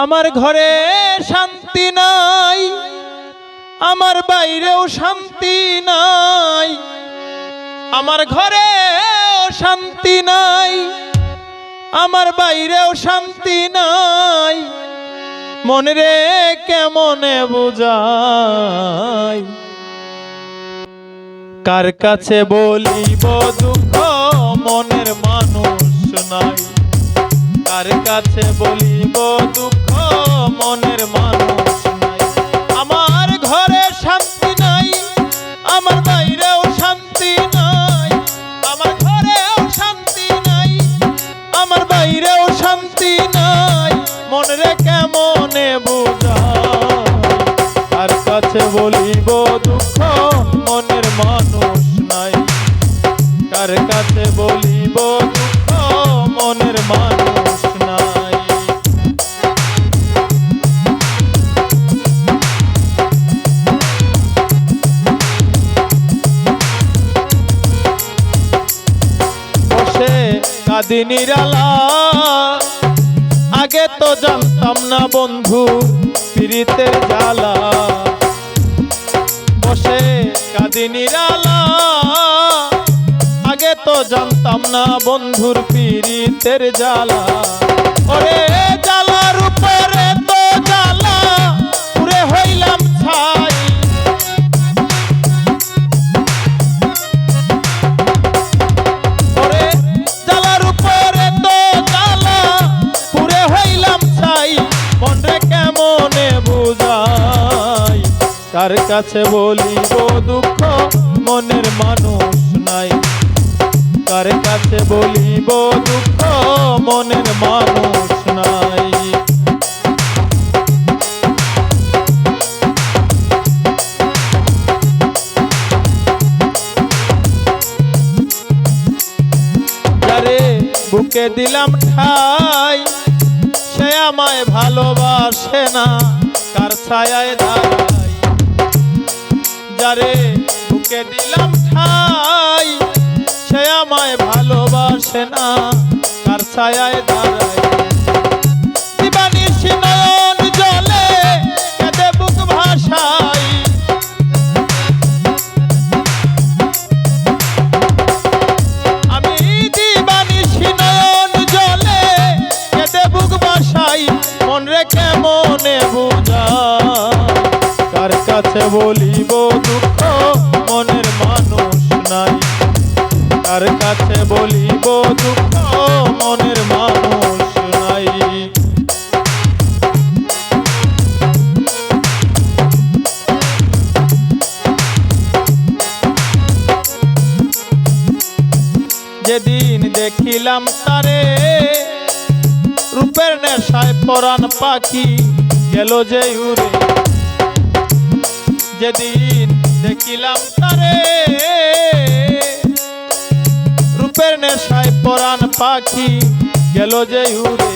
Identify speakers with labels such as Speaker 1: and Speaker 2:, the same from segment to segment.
Speaker 1: আমার ঘরে শান্তি নাই, আমার বাইরেও শান্তি নাই, আমার ঘরেও শান্তি নাই, আমার বাইরেও শান্তি নাই। মনে রে কেমনে বুঝাই? কার কাছে বলিব দুঃখ, মনের মানুষ নাই। কার কাছে বলিব দুঃখ মনের মানুষ নাই। আমার ঘরে শান্তি নাই, আমার বাইরেও শান্তি নাই। আমার ঘরেও শান্তি নাই, আমার বাইরেও শান্তি নাই। মনে কেমনে বুঝাই কার কাছে বলিব দুঃখ? মনের মানুষ নাই। কার কাছে বলিব দুঃখ? মনের মানুষ কাঁদি নিরালা আগে তো জানতাম না বন্ধু, পীড়িতের জ্বালা। বসে কাঁদি আগে তো জানতাম না বন্ধুর পীড়িতের জ্বালা। ওরে! কার কাছে বলিব দুঃখ, মনের মানুষ নাই। কার কাছে বলিব দুঃখ, মনের মানুষ নাই। বুকে দিলাম ঠাই, সে আমায় ভালোবাসে না। কার ছায়ায় দাঁড়াই যারে বুকে দিলাম ঠাই। সে আমায় ভালোবাসে না কার ছায় দাঁড়াই কার কাছে বলিব, দুঃখ মনের মানুষ নাই। যেদিন দেখিলাম তারে, রূপের নেশায় পরাণ পাখি গেল যে উড়ে। যেদিন দেখিলাম তারে নেশায় পরাণ পাখি গেল যে উড়ে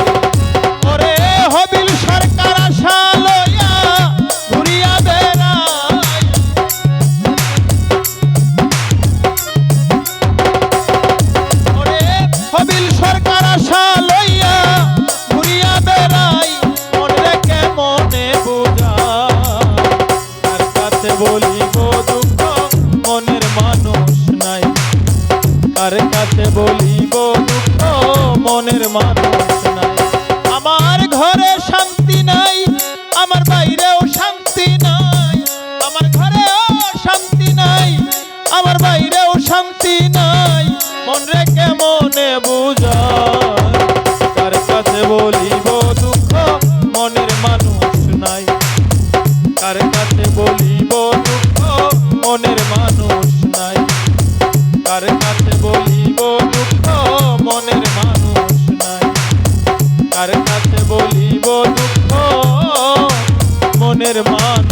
Speaker 1: কার কাছে বলিব মনের মানুষ নাই। আমার ঘরে শান্তি কার কাছে বলিব দুঃখ। মনের মানুষ